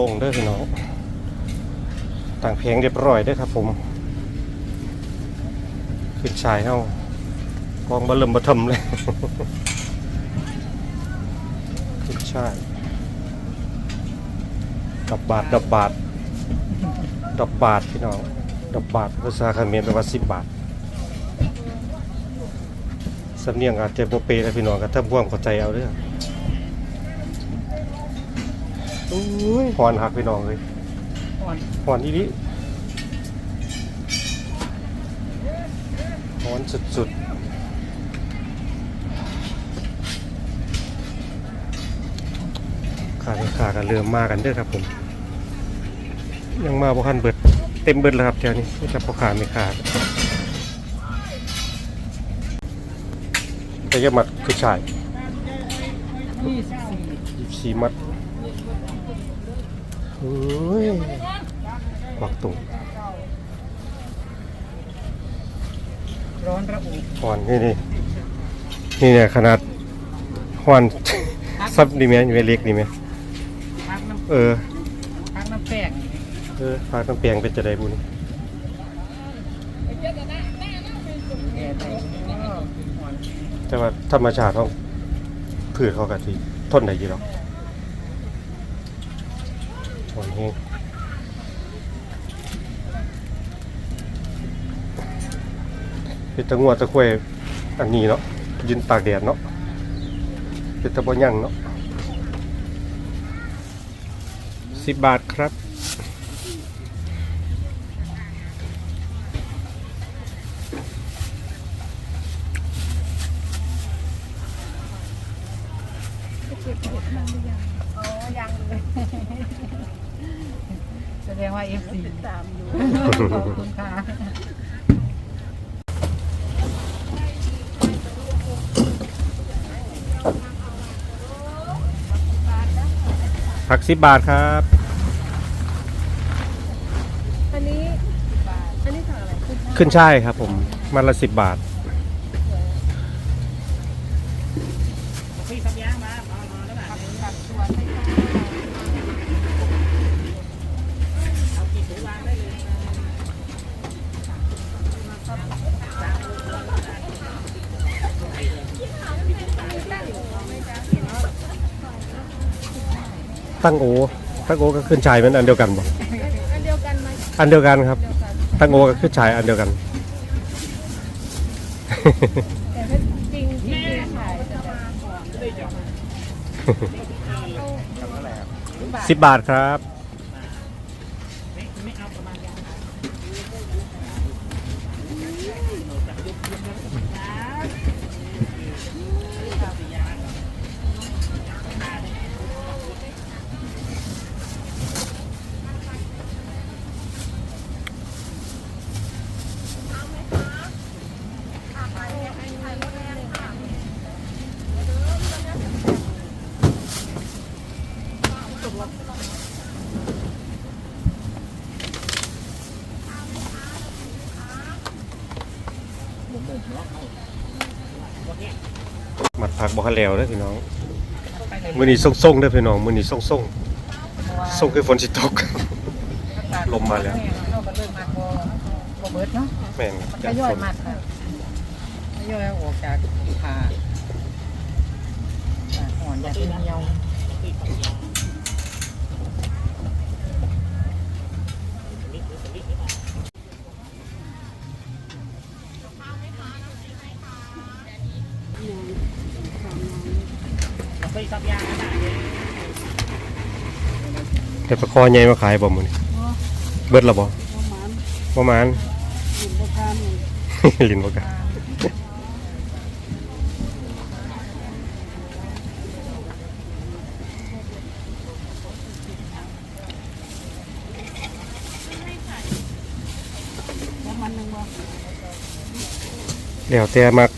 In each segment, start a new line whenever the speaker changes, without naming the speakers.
ลงเด้อพี่น้องต่างเพลงเรียบร้อยเด้อครับผม ขึ้นชายเฮากองบะเริ่มบะทมเลย ขึ้นชายดับบาทดับบาทดับบาทพี่น้องดับบาทภาษาเขมรแปลว่าสิบบาทสำเนียงอาจจะโบเปแล้วพี่น้องก็ถ้าบ่วงเข้าใจเอาเด้อ โอ้ยหอนหักพี่น้องเลย
อ่อน
หอนอีนี้หอนสุดๆขาดขากันเรือมากันเด้อครับผม ยังมาบ่คันเบิด เต็มเบิดแล้วครับแถวนี้ไม่จับพอขาดไม่ขาดแต่ยามัดคือชาย
ยี่สิบสี่
ยีบสีมัด โอ้ยกวักตุง
ร้อนระอุ
หอนนี่นี่นี่เนี่ยขนาดหอนซับนี่ไหมอยู่ในเล็กนี่ไหม
พักน้
เออำ
พักน้ำแป้ง
เออพากันเปลียงเป็นจะได้บุญ
แก่ไปก็อ่อน
แต่ว่าธรรมชาติเขาพืชเขากะทิทนได้อยี่หรอกห อนแห้งเป็นตะงัวตะควยอันนี้เนาะยืนตากแดดเนาะเป็นตะบอยั่งเนาะสิบบาทครับ
อ๋อยังเลยแสดง ว่าเอฟซีตามอยู่ขอบคุณค่ะ
ผักสิบบาทครับ
อันนี้อันนี้สั่งอะไรขึ้น
ขึ้นช่ายครับผม มันละสิบบาท
พี่สัญญามามามา ตั้ง
โอตั้งโอก็ขึ้นชายมันอันเดียวกันบ่
อันเดียวกันไหม
อันเดียวกันครับ ตั้งโอก็ขึ้นชายอันเดียวกัน
แต่ถ้าจริงจริงขายจะมา
สิบบาทครับ
ไม่เอาประมาณยัง
หมัดผักบ่คันแล้วเด้อพี่น้อง
เมื้
อนี้ส่งๆเด้อพี่น้องมื้อนี้ส่งๆส่งคือฝนสิตก ลมมาแล้ว
เราก็เริ่มมาพอพอเบิดเนาะ
แม่น
มันก็ย่อยมากค่ะย่อยออกจากผ่าอ่อนอยากเป็นเหี่ยว
เห็ดปลาคอใหญ่มาขายบ่มื้อนี้เบิดแล้วบ่ประมาณลิ้นบ่กล้า
มันหนึ่งบ่
แล้วแต่มัก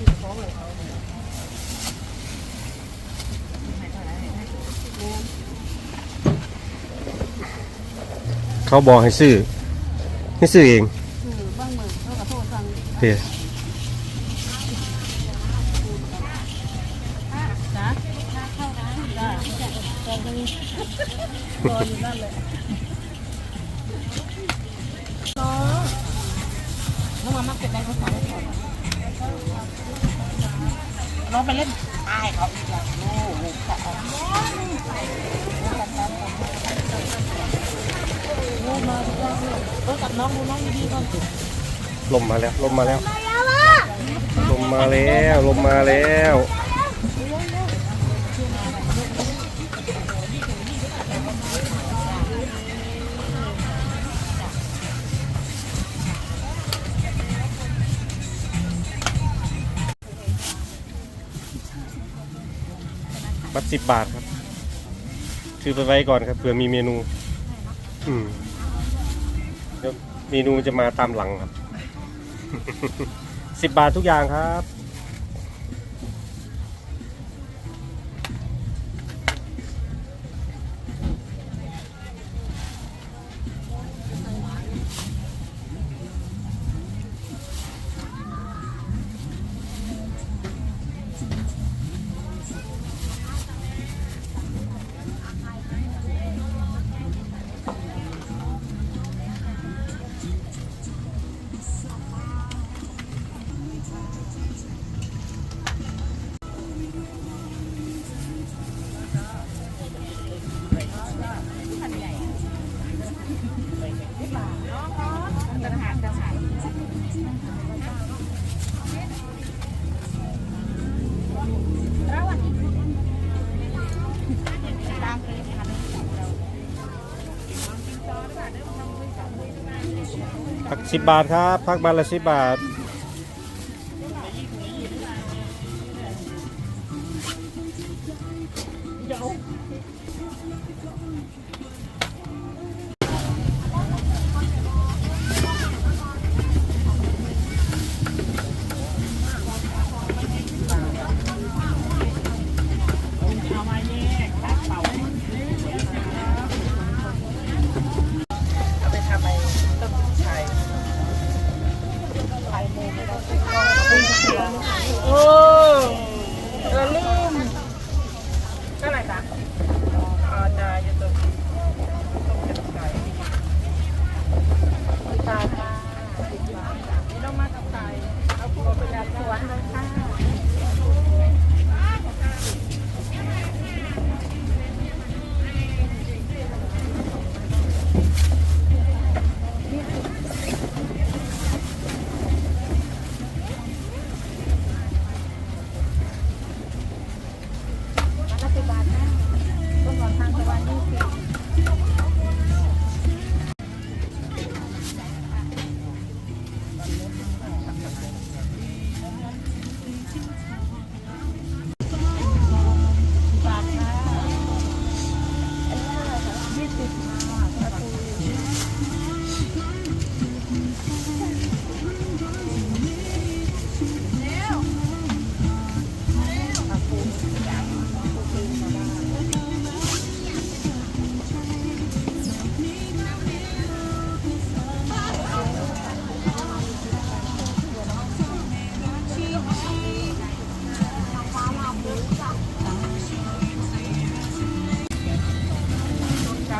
เเขา
บอกให้ซื้อ ให้ซื้อเอง
คือบางมือเขาก็โทษฟัง
เดี๋ยว
นะถ้าเข้านได้ตอนนี้รออยู่นั่นเลยน้องน้องมามาเก็บได้เขาสอนให้ก่อน
น้องไปเล่นอายเขาอีกแล้วโอ้โหขอ
ลูกมาทุกอย่างเลย
เออกับน้องดูน้องดีๆก่อนสิ
ลมมาแล้วลมมาแล้ว ลมมาแล้วลมมาแล้ว สิบบาทครับ ถือไปไว้ก่อนครับเผื่อมีเมนู อืมเดี๋ยวเมนูจะมาตามหลังครับสิบบาททุกอย่างครับ ผักสิบบาทครับ พักบาทละสิบบาท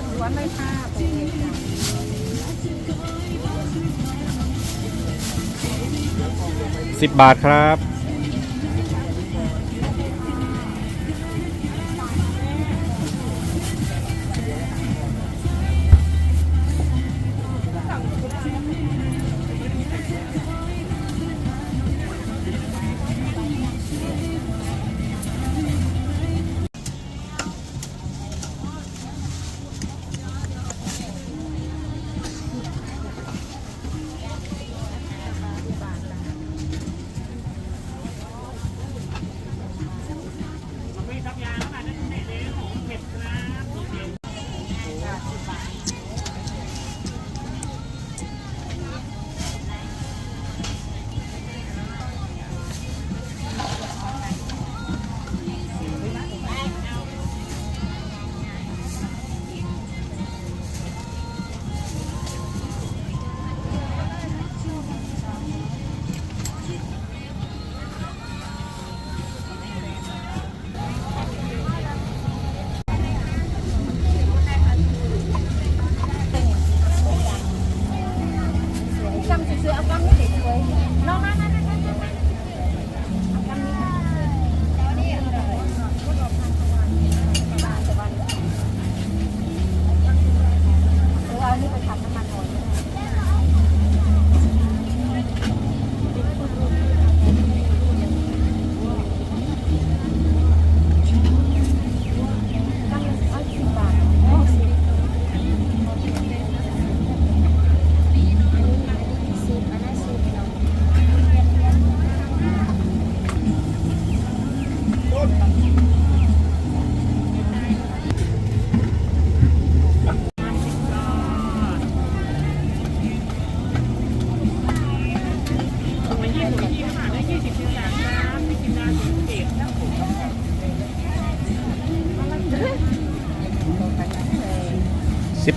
จากสวนเลยค่ะปลูกเองจ้ะ
สิบบาทครับ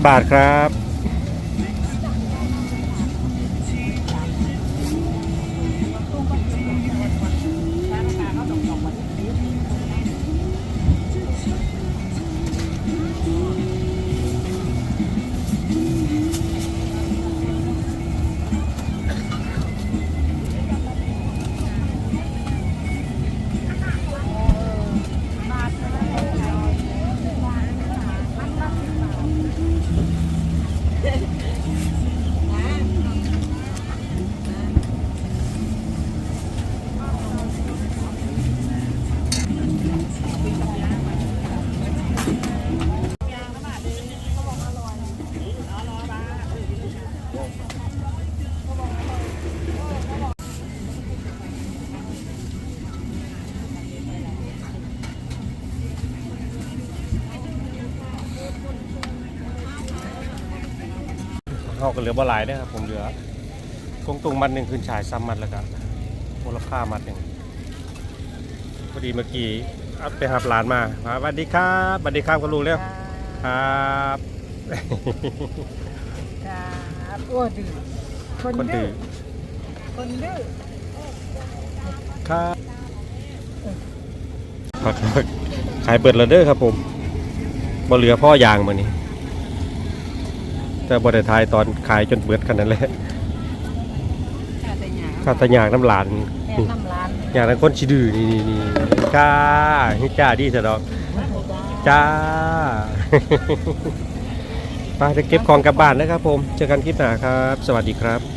บาทครับ เขาก็เหลือบ่หลายนะครับผมเหลือกงตุงมัดหนึ่งคืนฉายซ้ำมัดแล้วกันมูลค่ามัดหนึ่งพอดีเมื่อกี้ไปหาร้านมาสวัสดีครับสวัสดีครับคุณลุงเร็วครับ
ครับโอ้ดื้อคน
คน
ดื้
ดื้อ
คนดื้อ
ครับผักขายเปิดแล้วเด้อครับผมบ่เหลือพ่อยางมานี่ แต่บ่ได้ทายตอนขายจนเบิดขนาดนั้นแหละ
ข้าแต่หยา
ข้าตะยางน้ำหลาน
แม่น้ำร้าน
อย่างนั้นคนชิดื้อนี่นี่นี่จ้าให้จ้าดีเถอะดอกจ้า ไปจะเก็บของกลับบ้านนะครับผม เจอกันคลิปหน้าครับ สวัสดีครับ